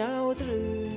ยวตรึง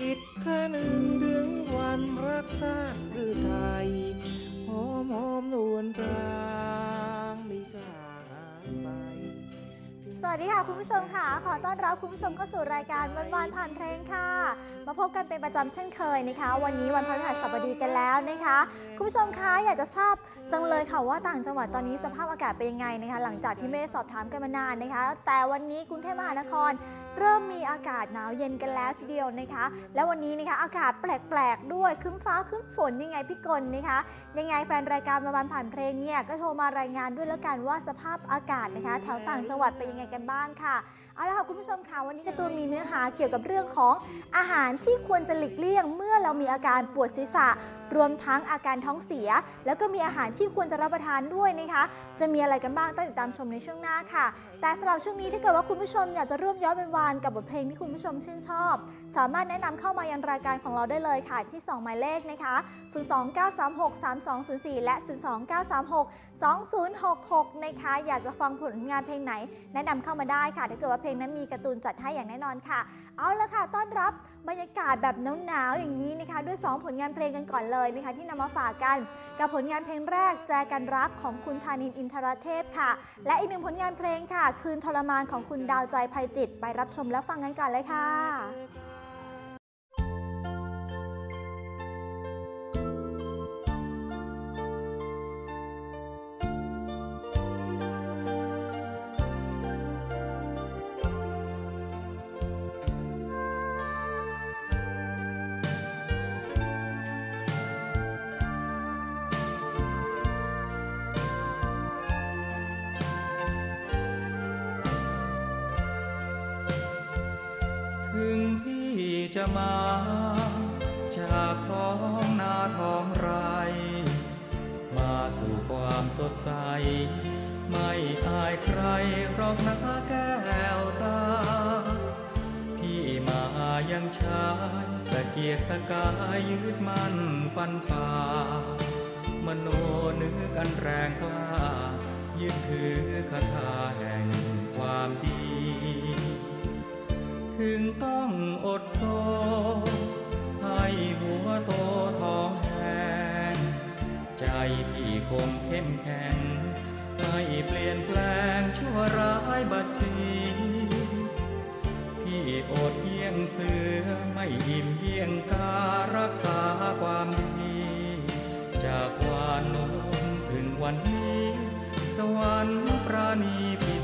จิตข้าหนึ่งถึงวันรักษาหรือไทยหอมหอมนวลปรางไม่สางไปสวัสดีค่ะคุณผู้ชมค่ะ ขอต้อนรับคุณผู้ชมเข้าสู่รายการวันวานผ่านเพลงค่ะ มาพบกันเป็นประจำเช่นเคยนะคะ วันนี้วันพฤหัสบดีกันแล้วนะคะ คุณผู้ชมคะอยากจะทราบจังเลยค่ะว่าต่างจังหวัดตอนนี้สภาพอากาศเป็นยังไงนะคะ หลังจากที่ไม่ได้สอบถามกันมานานนะคะ แต่วันนี้กรุงเทพมหานคร เริ่มมีอากาศหนาวเย็นกันแล้วทีเดียวนะคะ แล้ววันนี้นะคะอากาศแปลกๆ ด้วยครึ้มฟ้าครึ้มฝนยังไงพี่กลนะคะ ยังไงแฟนรายการมาวันผ่านเพลงเนี่ยก็โทรมารายงานด้วยแล้วกันว่าสภาพอากาศนะคะแถวต่างจังหวัดเป็นยังไงกันบ้างค่ะเอาละค่ะคุณผู้ชมค่ะวันนี้กร์ตูนมีเนื้อหาเกี่ยวกับเรื่องของอาหารที่ควรจะหลีกเลี่ยง เมื่อเรามีอาการปวดศีรษะรวมทั้งอาการท้องเสีย แล้วก็มีอาหารที่ควรจะรับประทานด้วยนะคะ จะมีอะไรกันบ้างต้องติดตามชมในช่วงหน้าค่ะ แต่สำหรับช่วงนี้ถ้าเกิดว่าคุณผู้ชมอยากจะร่วมย้อนเป็นวานกับบทเพลงที่คุณผู้ชมชื่นชอบ สามารถแนะนำเข้ามายังรายการของเราได้เลยค่ะที่ 2 หมายเลขนะคะ 029363204 และ 2066 นะคะ อยากจะฟังผลงานเพลงไหน แนะนำเข้ามาได้ค่ะ ถ้าเกิดว่าเพลงนั้นมีการ์ตูนจัดให้อย่างแน่นอนค่ะ เอาละค่ะ ต้อนรับบรรยากาศแบบหนาวๆอย่างนี้นะคะ ด้วย 2 ผลงานเพลงกันก่อนเลยนะคะ ที่นำมาฝากกัน กับผลงานเพลงแรกแจกันรักของคุณธานินอินทรเทพค่ะ และอีกหนึ่งผลงานเพลงค่ะ คืนทรมานของคุณดาวใจภัยจิต ไปรับชมและฟังกันก่อนเลยค่ะ จะมา จากท้องนาท้องไร มาสู่ความสดใส ไม่อายใครหรอกนะแก้วตาพี่มายังชายตะเกียกตะกายยืดมันฟันฝ่ามโนนึกกันแรงกล้ายึดถือคาถาแห่งความดี ถึงต้องอดโซให้หัวโตทองแหงใจพี่คงเข้มแข็งไม่เปลี่ยนแปลงชั่วร้ายบัดสีพี่อดเยี่ยงเสือไม่อิ่มเยี่ยงการักษาความดีจากวานโน้นถึงวันนี้ สวรรค์ปราณีพี่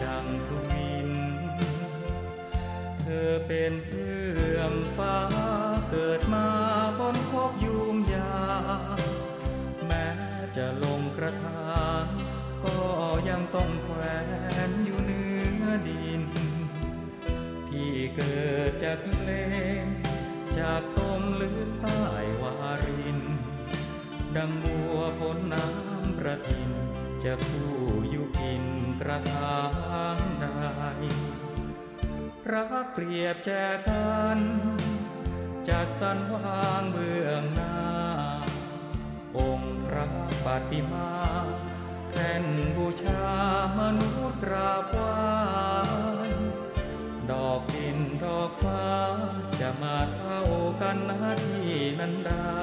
ธอเป็นเพื่อมฟ้าเกิดมาบนภพยุมยา แม้จะลงกระทานก็ยังต้องแขวนอยู่เนื้อดิน พี่เกิดจากเลนจากต้มลึกใต้วาริน ดังบัวพ้นน้ำประทิน จะคู่อยู่กินกระทางใด รักเปรียบแจกัน จะสันวางเบื้องหน้า องค์พระปฏิมาแท่นบูชามนุษย์กราบไหว้ดอกดินดอกฟ้า จะมาเท่ากันหน้าที่นั้นได้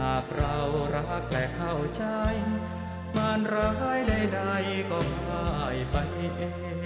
หากเรารักและเข้าใจมารร้ายใดๆก็พ่ายไปเอง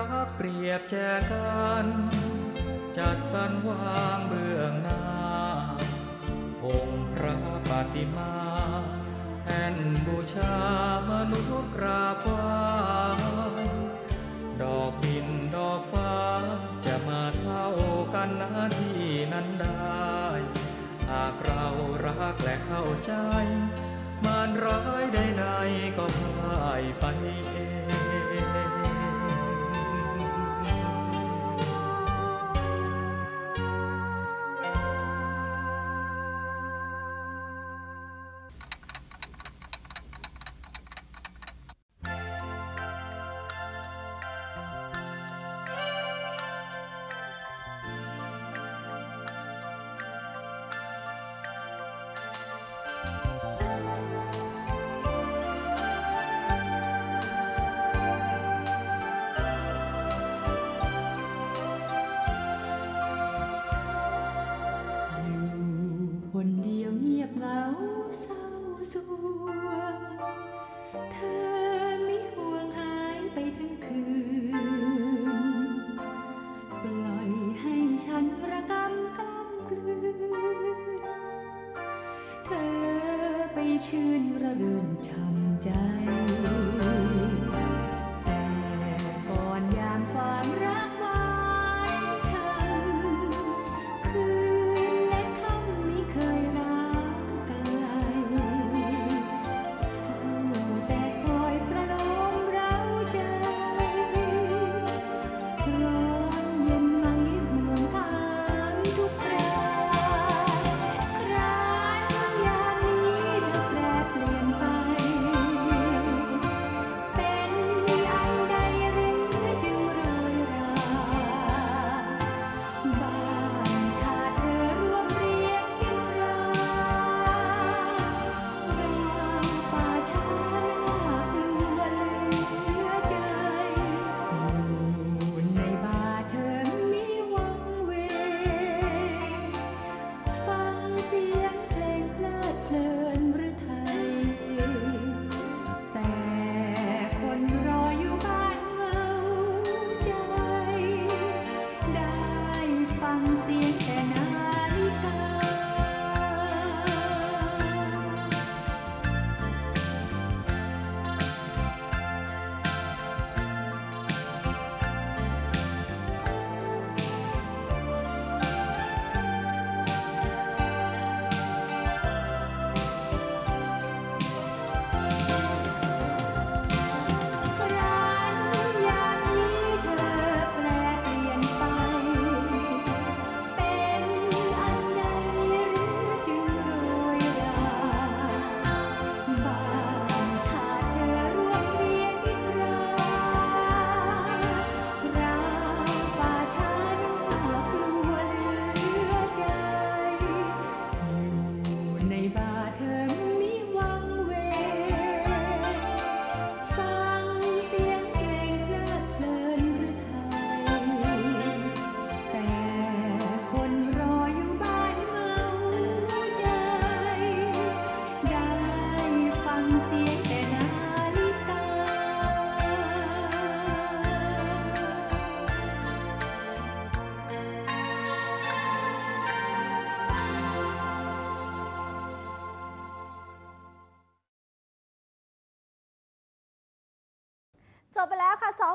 รักเปรียบแจกัน จัดสรรวางเบื้องหน้า องค์พระปฏิมา แท่นบูชามนุษย์กราบไหว้ดอกดินดอกฟ้า จะมาเท่ากันนาที่นั้นได้ หากเรารักและเข้าใจมารร้ายใดๆก็พ่ายไปเอง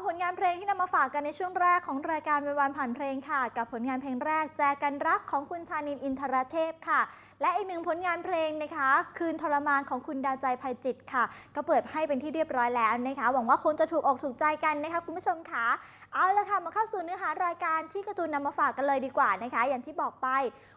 ผลงานเพลงที่นำมาฝากกันในช่วงแรกของรายการวันวันผ่านเพลงค่ะ กับผลงานเพลงแรกแจกันรักของคุณชานินอินทรเทพค่ะ และอีกหนึ่งผลงานเพลงนะคะ คืนทรมานของคุณดาวใจภัยจิตค่ะ ก็เปิดให้เป็นที่เรียบร้อยแล้วนะคะ หวังว่าคงจะถูกอกถูกใจกันนะคะคุณผู้ชมค่ะเอาละค่ะมาเข้าสู่เนื้อหารายการที่การ์ตูนนำมาฝากกันเลยดีกว่านะคะ อย่างที่บอกไป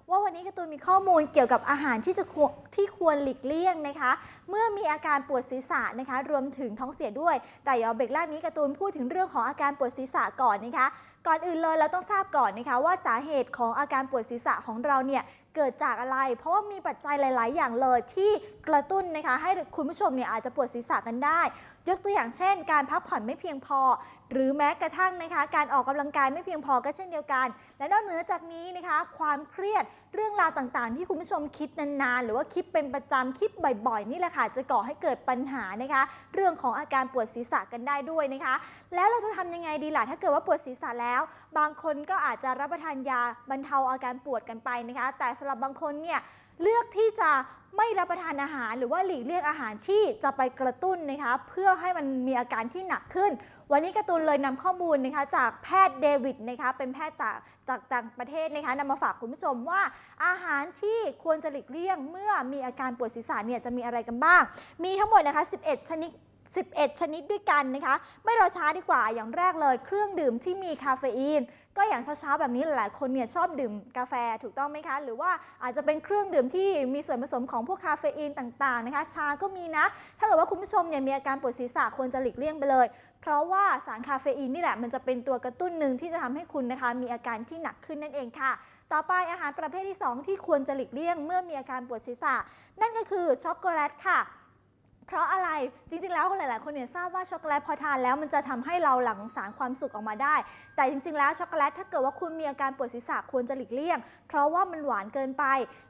ว่าวันนี้การ์ตูนมีข้อมูลเกี่ยวกับอาหารที่จะควที่ควรหลีกเลี่ยงนะคะ เมื่อมีอาการปวดศีรษะนะคะ รวมถึงท้องเสียด้วย แต่ยวเบรกแรกนี้การ์ตูนพูดถึงเรื่องรื่องของอาการปวดศีรษะก่อนนะคะ ก่อนอื่นเลยเราต้องทราบก่อนนะคะ ว่าสาเหตุของอาการปวดศีรษะของเราเนี่ยเกิดจากอะไร เพราะว่ามีปัจจัยหลาย ๆ อย่างเลยที่กระตุ้นนะคะ ให้คุณผู้ชมเนี่ยอาจจะปวดศีรษะกันได้ ยกตัวอย่างเช่น การพักผ่อนไม่เพียงพอ หรือแม้กระทั่งนะคะการออกกำลังกายไม่เพียงพอก็เช่นเดียวกัน และนอกเหนือจากนี้นะคะ ความเครียดเรื่องราวต่างๆ ที่คุณผู้ชมคิดนานๆ หรือว่าคิดเป็นประจำคิดบ่อยๆ นี่แหละค่ะจะก่อให้เกิดปัญหานะคะ เรื่องของอาการปวดศีรษะกันได้ด้วยนะคะ แล้วเราจะทำยังไงดีล่ะถ้าเกิดว่าปวดศีรษะแล้ว บางคนก็อาจจะรับประทานยาบรรเทาอาการปวดกันไปนะคะ แต่สำหรับบางคนเนี่ยเลือกที่จะ ไม่รับประทานอาหารหรือว่าหลีกเลี่ยงอาหารที่จะไปกระตุ้นนะคะเพื่อให้มันมีอาการที่หนักขึ้น วันนี้กระตุนเลยนำข้อมูลนะคะจากแพทย์เดวิดนะคะเป็นแพทย์จากจากต่างประเทศนะคะนำมาฝากคุณผู้ชมว่า อาหารที่ควรจะหลีกเลี่ยงเมื่อมีอาการปวดศีรษะเนี่ยจะมีอะไรกันบ้าง มีทั้งหมดนะคะ 11 ชนิด 11 ชนิดด้วยกันนะคะ ไม่รอช้าดีกว่าอย่างแรกเลย เครื่องดื่มที่มีคาเฟอีน ก็อย่างเช้าๆแบบนี้หลายคนเนี่ยชอบดื่มกาแฟถูกต้องไหมคะ หรือว่าอาจจะเป็นเครื่องดื่มที่มีส่วนผสมของพวกคาเฟอีนต่างๆนะคะ ชาก็มีนะ ถ้าเกิดว่าคุณผู้ชมเนี่ยมีอาการปวดศีรษะควรจะหลีกเลี่ยงไปเลย เพราะว่าสารคาเฟอีนนี่แหละมันจะเป็นตัวกระตุ้นหนึ่งที่จะทำให้คุณนะคะ มีอาการที่หนักขึ้นนั่นเองค่ะต่อไปอาหารประเภทที่ 2 ที่ควรจะหลีกเลี่ยงเมื่อมีอาการปวดศีรษะ นั่นก็คือช็อกโกแลตค่ะ เพราะอะไรจริงๆ แล้วหลายๆ คนเนี่ยทราบว่าช็อกโกแลตพอทานแล้วมันจะทำให้เราหลั่งสารความสุขออกมาได้ แต่จริงๆ แล้วช็อกโกแลตถ้าเกิดว่าคุณมีอาการปวดศีรษะควรจะหลีกเลี่ยง เพราะว่ามันหวานเกินไป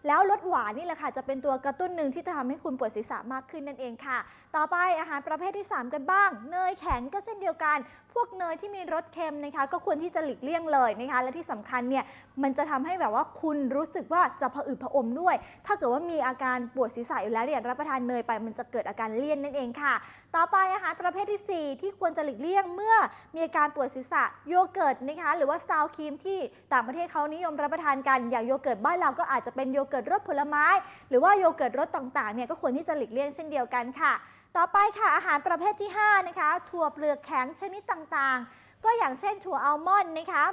แล้วรสหวานนี่แหละค่ะจะเป็นตัวกระตุ้นหนึ่งที่จะทำให้คุณปวดศีรษะมากขึ้นนั่นเองค่ะ ต่อไปอาหารประเภทที่ 3 กันบ้าง เนยแข็งก็เช่นเดียวกัน พวกเนยที่มีรสเค็มนะคะก็ควรที่จะหลีกเลี่ยงเลยนะคะและที่สำคัญเนี่ยมันจะทำให้แบบว่าคุณรู้สึกว่าจะผะอืดผะอมด้วย ถ้าเกิดว่ามีอาการปวดศีรษะอยู่แล้วเนี่ยรับประทานเนยไปมันจะเกิดอาการเลี่ยนนั่นเองค่ะ ต่อไปอาหารประเภทที่ 4 ที่ควรจะหลีกเลี่ยงเมื่อมีอาการปวดศีรษะโยเกิร์ตนะคะหรือว่าซาวครีมที่ต่างประเทศเขานิยมรับประทานกันอย่างโยเกิร์ตบ้านเราก็อาจจะเป็นโยเกิร์ตรสผลไม้ หรือว่าโยเกิร์ตรสต่างๆเนี่ยก็ควรที่จะหลีกเลี่ยงเช่นเดียวกันค่ะ ต่อไปค่ะอาหารประเภทที่5นะคะถั่วเปลือกแข็งชนิดต่างๆ ก็อย่างเช่นถั่วอัลมอนด์นะคะ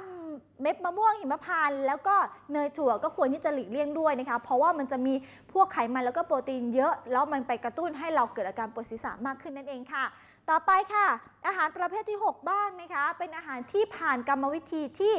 เม็ดมะม่วงหิมพานต์แล้วก็เนยถั่วก็ควรที่จะหลีกเลี่ยงด้วยนะคะ เพราะว่ามันจะมีพวกไขมันแล้วก็โปรตีนเยอะ แล้วมันไปกระตุ้นให้เราเกิดอาการปวดศีรษะมากขึ้นนั่นเองค่ะ ต่อไปค่ะ อาหารประเภทที่ 6 บ้างนะคะ เป็นอาหารที่ผ่านกรรมวิธีที่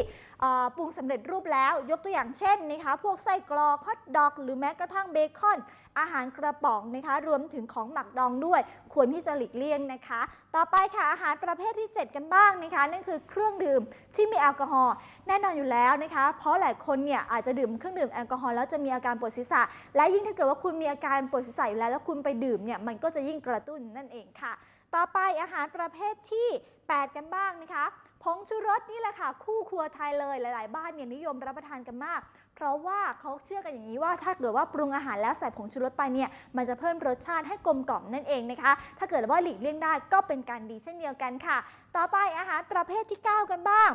ปรุงสำเร็จรูปแล้ว ยกตัวอย่างเช่นนะคะ พวกไส้กรอกฮอทดอก หรือแม้กระทั่งเบคอน อาหารกระป๋องนะคะ รวมถึงของหมักดองด้วย ควรที่จะหลีกเลี่ยงนะคะ ต่อไปค่ะ อาหารประเภทที่ 7 กันบ้างนะคะ นั่นคือเครื่องดื่มที่มีแอลกอฮอล์ แน่นอนอยู่แล้วนะคะ เพราะหลายคนเนี่ยอาจจะดื่มเครื่องดื่มแอลกอฮอล์แล้วจะมีอาการปวดศีรษะ และยิ่งถ้าเกิดว่าคุณมีอาการปวดศีรษะอยู่แล้วแล้วคุณไปดื่มเนี่ย มันก็จะยิ่งกระตุ้นนั่นเองค่ะ ต่อไปอาหารประเภทที่ 8 กันบ้างนะคะผงชูรสนี่แหละค่ะ คู่ครัวไทยเลยหลาย ๆ บ้านเนี่ยนิยมรับประทานกันมาก เพราะว่าเขาเชื่อกันอย่างนี้ว่าถ้าเกิดว่าปรุงอาหารแล้วใส่ผงชูรสไปเนี่ยมันจะเพิ่มรสชาติให้กลมกล่อมนั่นเองนะคะ ถ้าเกิดว่าหลีกเลี่ยงได้ก็เป็นการดีเช่นเดียวกันค่ะ ต่อไปอาหารประเภทที่ 9 กันบ้าง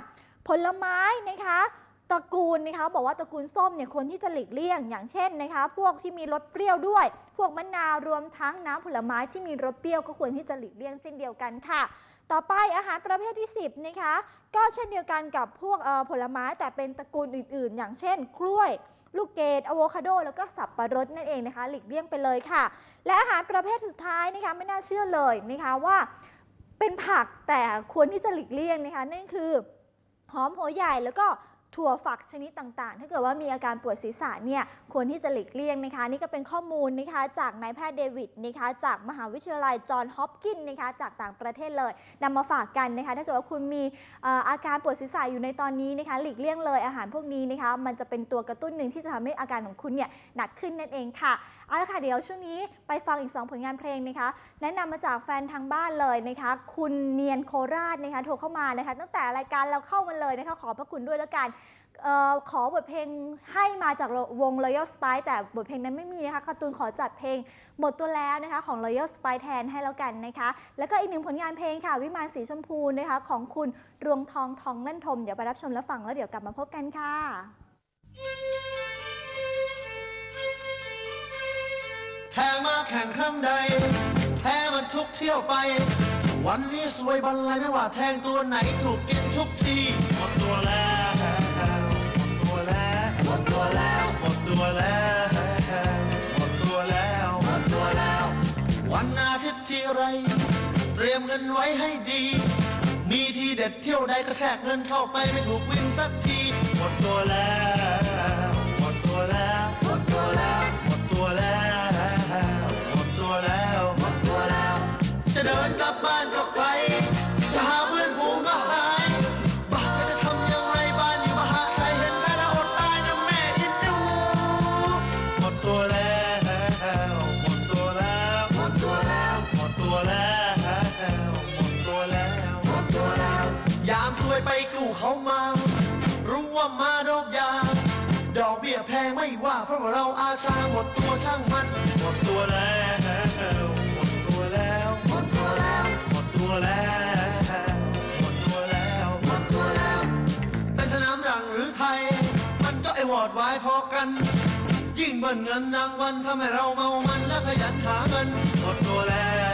ผลไม้นะคะ ตระกูลนะคะบอกว่าตระกูลส้มเนี่ยควรที่จะหลีกเลี่ยง อย่างเช่นนะคะ พวกที่มีรสเปรี้ยวด้วย พวกมะนาวรวมทั้งน้ำผลไม้ที่มีรสเปรี้ยวก็ควรที่จะหลีกเลี่ยงเช่นเดียวกันค่ะ ต่อไปอาหารประเภทที่ 10นะคะก็เช่นเดียวกันกับพวกผลไม้แต่เป็นตระกูลอื่น ๆ อย่างเช่น กล้วยลูกเกดอะโวคาโด แล้วก็สับปะรดนั่นเองนะคะ หลีกเลี่ยงไปเลยค่ะ และอาหารประเภทสุดท้ายนะคะไม่น่าเชื่อเลยนะคะว่า เป็นผักแต่ควรที่จะหลีกเลี่ยงนะคะนั่นคือหอมหัวใหญ่แล้วก็ ถั่วฝักชนิดต่างๆ ถ้าเกิดว่ามีอาการปวดศีรษะเนี่ยควรที่จะหลีกเลี่ยงนะคะ นี่ก็เป็นข้อมูลนะคะจากนายแพทย์เดวิดนะคะจากมหาวิทยาลัยจอห์นฮอปกินส์นะคะจากต่างประเทศเลยนำมาฝากกันนะคะ ถ้าเกิดว่าคุณมีอาการปวดศีรษะอยู่ในตอนนี้นะคะ หลีกเลี่ยงเลยอาหารพวกนี้นะคะ มันจะเป็นตัวกระตุ้นหนึ่งที่จะทำให้อาการของคุณเนี่ยหนักขึ้นนั่นเองค่ะเอาละค่ะเดี๋ยวช่วงนี้ไปฟังอีก 2 ผลงานเพลงนะคะ แนะนำมาจากแฟนทางบ้านเลยนะคะ คุณเนียนโคราชนะคะโทรเข้ามานะคะ ตั้งแต่รายการเราเข้ามาเลยนะคะ ขอพระคุณด้วยแล้วกัน ออขอบทเพลงให้มาจากวง Royal Spy แต่บทเพลงนั้นไม่มีนะคะการ์ตูนขอจัดเพลงหมดตัวแล้วนะคะของ Royal Spy แทนให้แล้วกันนะคะ แล้วก็อีกหนึ่งผลงานเพลงค่ะ วิมานสีชมพูนะคะของคุณรวงทองทองนั่นทม เดี๋ยวไปรับชมและฟังแล้วเดี๋ยวกลับมาพบกันค่ะแพ้มาแข่งครั้งใดแพ้มาทุกเที่ยวไป วันนี้สวยบันไลไม่ว่าแทงตัวไหนถูกกินทุกทีหมดตัวแล้ว ตัวแล้วหมดตัวแล้วหมดตัวแล้วหมดตัวแล้ว วันอาทิตย์ที่ไร เตรียมเงินไว้ให้ดี มีที่เด็ดเที่ยวใดกระแทกเงินเข้าไปไม่ถูกวินสักทีหมดตัวแล้วหมดตัวแล้วหมดตัวแล้วหมดตัวแล้วหมดตัวแล้วหมดตัวแล้ว จะเดินกลับบ้านก็ไกลจะหา พรวกเราอาชาหมดตัวช่างมันหมดตัวแล้วหมดตัวแล้วหมดตัวแล้วหมดตัวแล้วหมดตัวแล้วหมดตัวแล้วเป็นสนามรังหรือไทย มันก็ไอวอดไว้พอกัน ยิ่งเบิ่นเงินนางวันทำให้เราเมามันและขยันหาเงินหมดตัวแล้ว